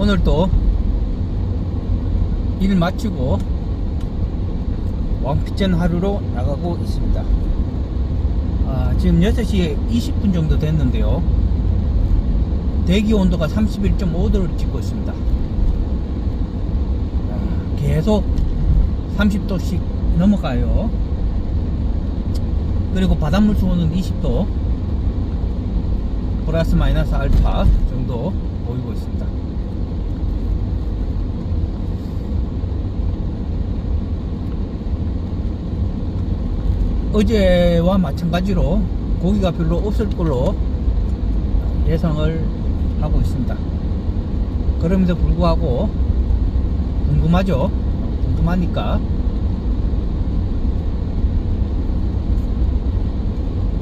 오늘도 일 마치고 왕피천 하루로 나가고 있습니다. 아, 지금 6시 20분 정도 됐는데요. 대기 온도가 31.5도를 찍고 있습니다. 아, 계속 30도씩 넘어가요. 그리고 바닷물 수온은 20도 플러스 마이너스 알파 정도 보이고 있습니다. 어제와 마찬가지로 고기가 별로 없을 걸로 예상을 하고 있습니다. 그럼에도 불구하고 궁금하죠? 궁금하니까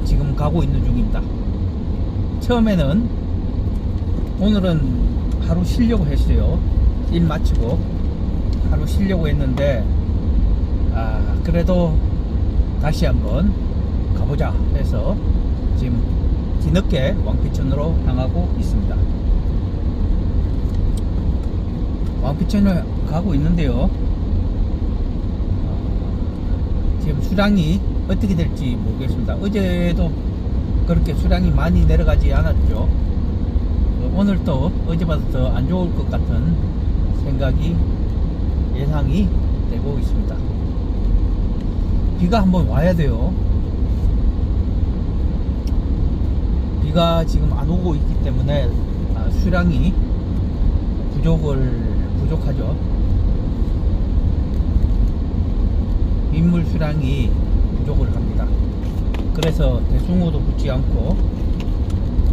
지금 가고 있는 중입니다. 처음에는 오늘은 하루 쉬려고 했어요. 일 마치고 하루 쉬려고 했는데 아 그래도 다시 한번 가보자 해서 지금 뒤늦게 왕피천으로 향하고 있습니다. 왕피천을 가고 있는데요. 아, 지금 수량이 어떻게 될지 모르겠습니다. 어제도 그렇게 수량이 많이 내려가지 않았죠. 어, 오늘 또 어제보다 더 안 좋을 것 같은 생각이 예상이 되고 있습니다. 비가 한번 와야 돼요. 비가 지금 안 오고 있기 때문에 아, 수량이 부족을 부족하죠. 민물 수량이 부족을 합니다. 그래서 대숭어도 붙지 않고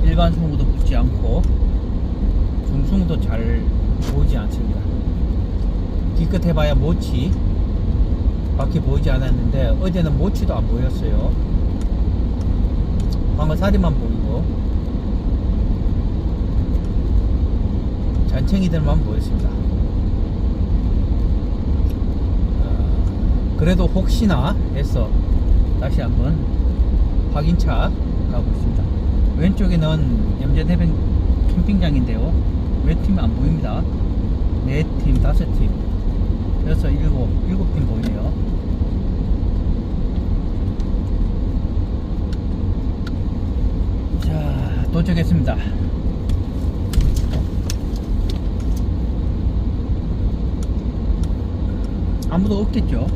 일반 숭어도 붙지 않고 중숭어도 잘 보이지 않습니다. 기껏 해봐야 모치 밖에 보이지 않았는데 어제는 모치도 안 보였어요. 방어사리만 보이고 잔챙이들만 보였습니다. 어, 그래도 혹시나 해서 다시 한번 확인차 가고 있습니다. 왼쪽에는 염전해변 캠핑장인데요. 몇 팀이 안 보입니다. 네 팀, 다섯 팀, 여섯, 일곱, 일곱 팀 보이네요. 자, 도착했습니다. 아무도 없겠죠?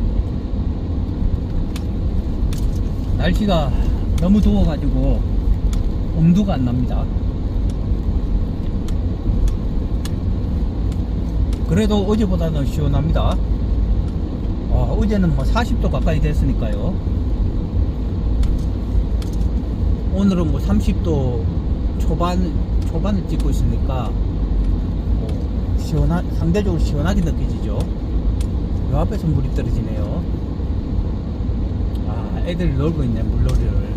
날씨가 너무 더워가지고 엄두가 안 납니다. 그래도 어제보다는 시원합니다. 어, 어제는 뭐 40도 가까이 됐으니까요. 오늘은 뭐 30도 초반, 초반을 찍고 있으니까 뭐 시원하, 상대적으로 시원하게 느껴지죠. 요 앞에서 물이 떨어지네요. 아, 애들이 놀고 있네, 물놀이를.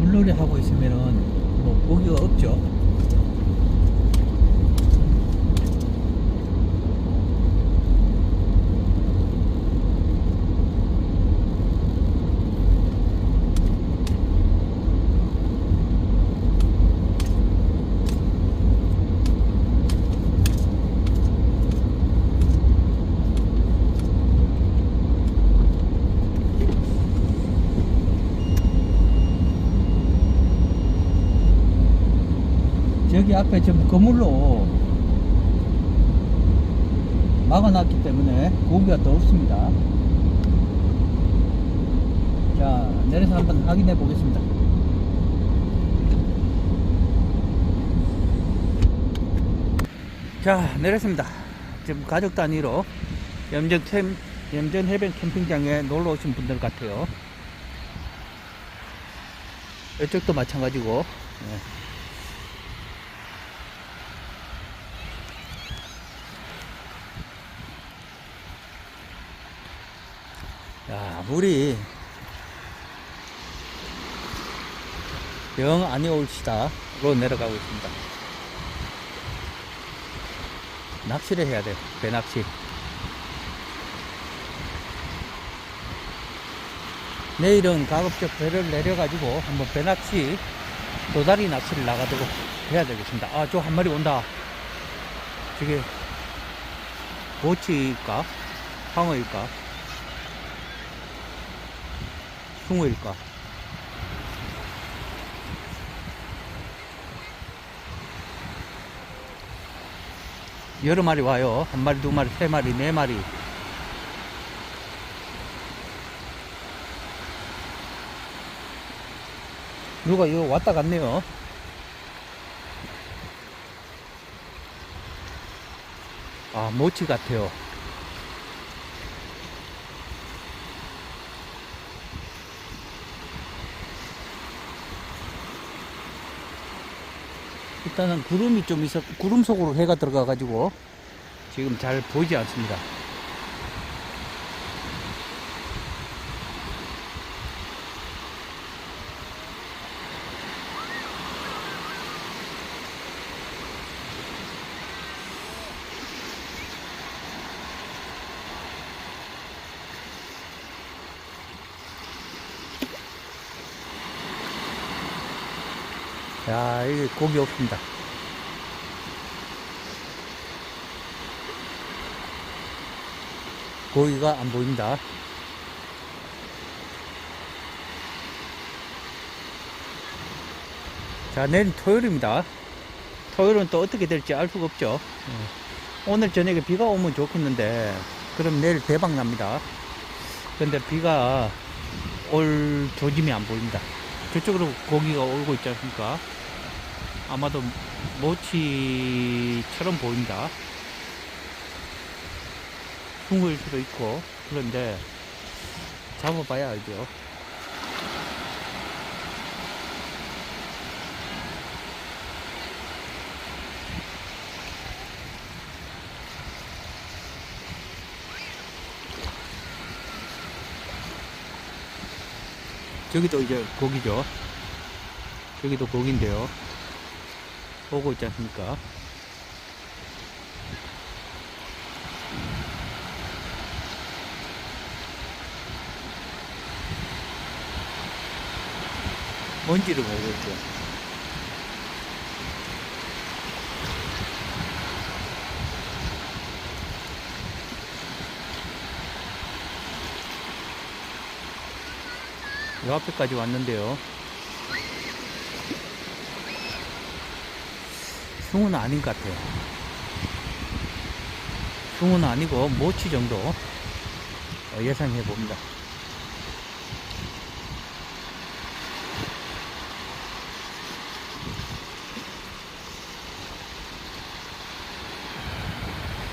물놀이 하고 있으면은 뭐 고기가 없죠. 저기 앞에 전부 거물로 막아놨기 때문에 고기가 더 없습니다. 자, 내려서 한번 확인해 보겠습니다. 자, 내렸습니다. 지금 가족 단위로 염전 캠, 염전 해변 캠핑장에 놀러 오신 분들 같아요. 이쪽도 마찬가지고. 예. 야, 물이 영 안이 올시다로 내려가고 있습니다. 낚시를 해야 돼, 배낚시. 내일은 가급적 배를 내려가지고 한번 배낚시, 도다리 낚시를 나가도록 해야 되겠습니다. 아, 저 한 마리 온다. 저게 보치일까? 황어일까? 숭어일까? 여러 마리 와요. 한 마리, 두 마리, 세 마리, 네 마리. 누가 이거 왔다 갔네요. 아, 모치 같아요. 일단은 구름이 좀 있어, 구름 속으로 해가 들어가 가지고 지금 잘 보이지 않습니다. 야, 이게 고기 없습니다. 고기가 안 보입니다. 자, 내일 토요일입니다. 토요일은 또 어떻게 될지 알 수가 없죠. 예. 오늘 저녁에 비가 오면 좋겠는데, 그럼 내일 대박 납니다. 근데 비가 올 조짐이 안 보입니다. 저쪽으로 고기가 오고 있지 않습니까? 아마도 모치처럼 보입니다. 숭어일 수도 있고, 그런데 잡아봐야 알죠. 저기도 이제 고기죠. 저기도 고기인데요. 보고 있지 않습니까? 뭔지를 모르겠죠. 요 앞에까지 왔는데요. 숭은 아닌 것 같아요. 숭은 아니고 모치 정도 어, 예상해 봅니다.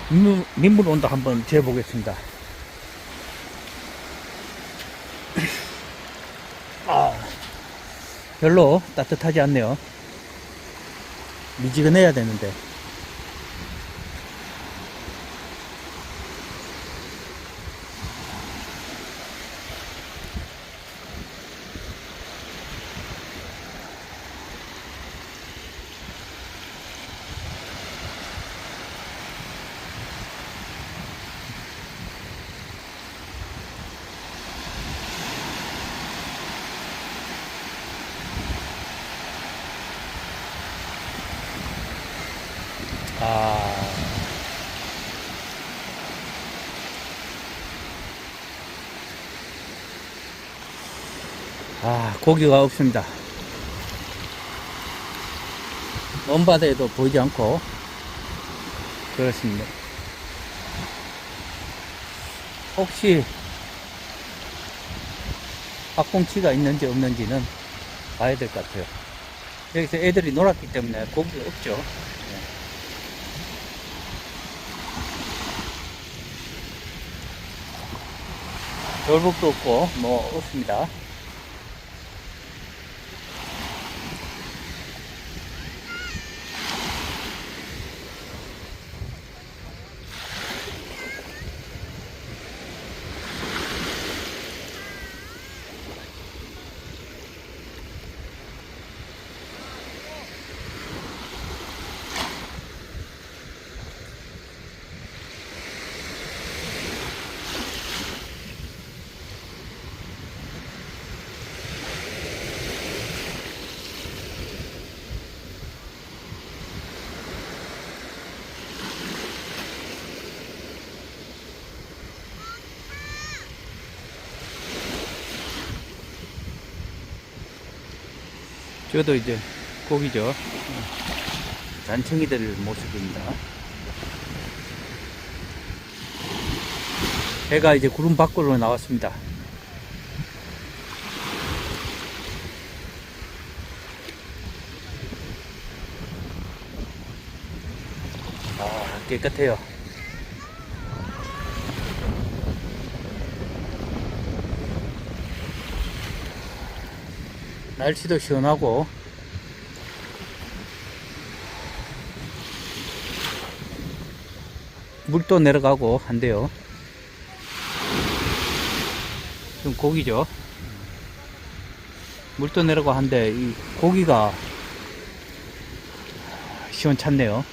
민물, 민물 온도 한번 재보겠습니다. 아, 별로 따뜻하지 않네요. 미지근해야 되는데. 아, 고기가 없습니다. 먼 바다에도 보이지 않고, 그렇습니다. 혹시, 박공치가 있는지 없는지는 봐야 될 것 같아요. 여기서 애들이 놀았기 때문에 고기가 없죠. 돌복도 없고 뭐 없습니다. 저도 이제 고기죠. 잔챙이들 모습입니다. 해가 이제 구름 밖으로 나왔습니다. 아, 깨끗해요. 날씨도 시원하고 물도 내려가고 한데요. 좀 고기죠. 물도 내려가고 한데 이 고기가 시원찮네요.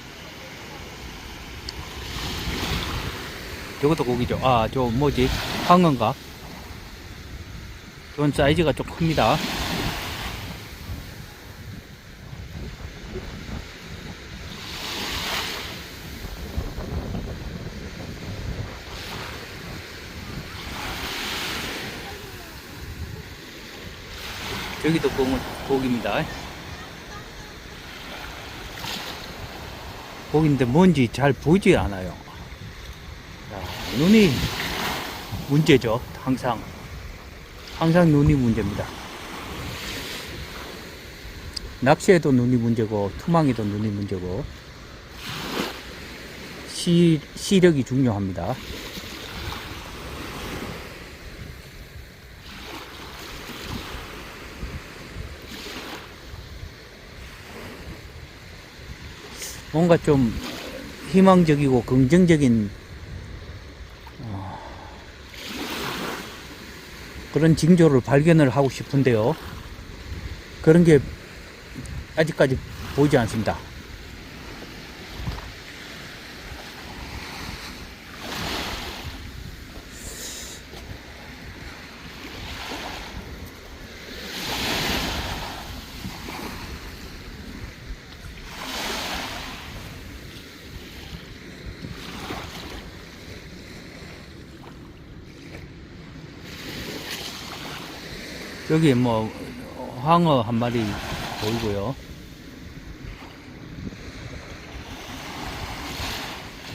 이것도 고기죠. 아, 저 뭐지? 황어인가? 저건 사이즈가 좀 큽니다. 여기도 고, 고기입니다. 고기인데 뭔지 잘 보이지 않아요. 야, 눈이 문제죠. 항상. 항상 눈이 문제입니다. 낚시에도 눈이 문제고, 투망에도 눈이 문제고, 시, 시력이 중요합니다. 뭔가 좀 희망적이고 긍정적인 어, 그런 징조를 발견을 하고 싶은데요. 그런 게 아직까지 보이지 않습니다. 여기 뭐 황어 한 마리 보이고요.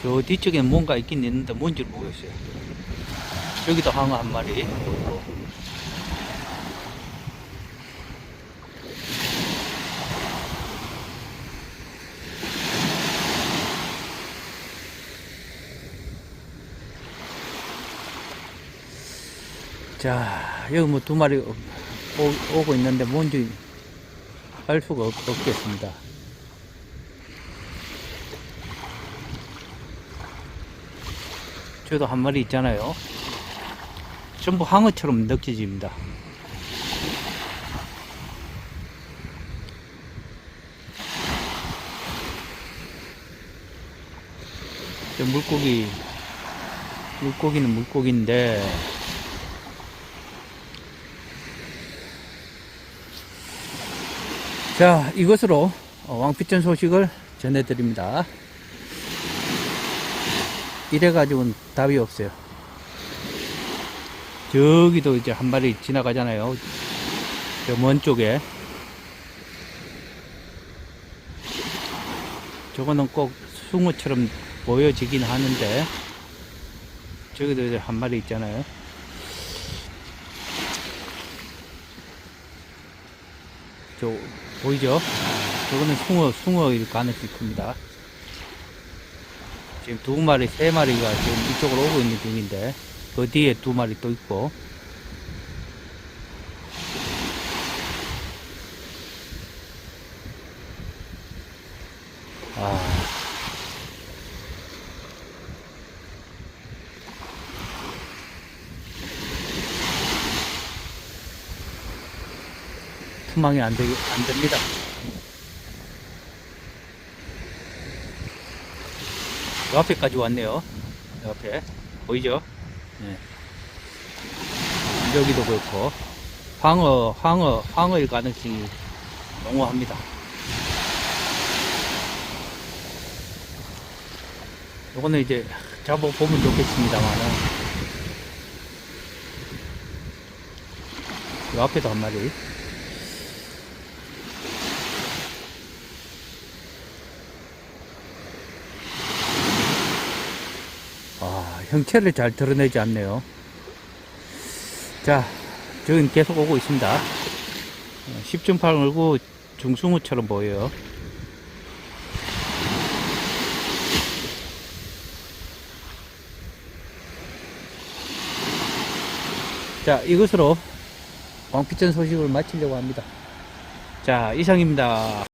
저 뒤쪽에 뭔가 있긴 있는데 뭔지 모르겠어요. 여기도 황어 한 마리 보이고. 자, 여기 뭐 두 마리 오, 오고 있는데 뭔지 알 수가 없, 없겠습니다. 저도 한 마리 있잖아요. 전부 황어처럼 느껴집니다. 저 물고기, 물고기는 물고기인데, 자, 이것으로 어, 왕피천 소식을 전해드립니다. 이래가지고는 답이 없어요. 저기도 이제 한 마리 지나가잖아요. 저 먼 쪽에. 저거는 꼭 숭어처럼 보여지긴 하는데, 저기도 이제 한 마리 있잖아요. 저 보이죠? 저거는 숭어, 숭어일 가능성이 큽니다. 지금 두 마리, 세 마리가 지금 이쪽으로 오고 있는 중인데, 그 뒤에 두 마리 또 있고, 투망이 안, 되 안 됩니다. 요 앞에까지 왔네요. 요 앞에. 보이죠? 네. 여기도 그렇고. 황어, 황어, 황어일 가능성이 농후합니다. 요거는 이제 잡아보면 좋겠습니다만은. 요 앞에도 한 마리. 형체를 잘 드러내지 않네요. 자, 저긴 계속 오고 있습니다. 10중 8 얼고 중승우처럼 보여요. 자, 이것으로 왕피천 소식을 마치려고 합니다. 자, 이상입니다.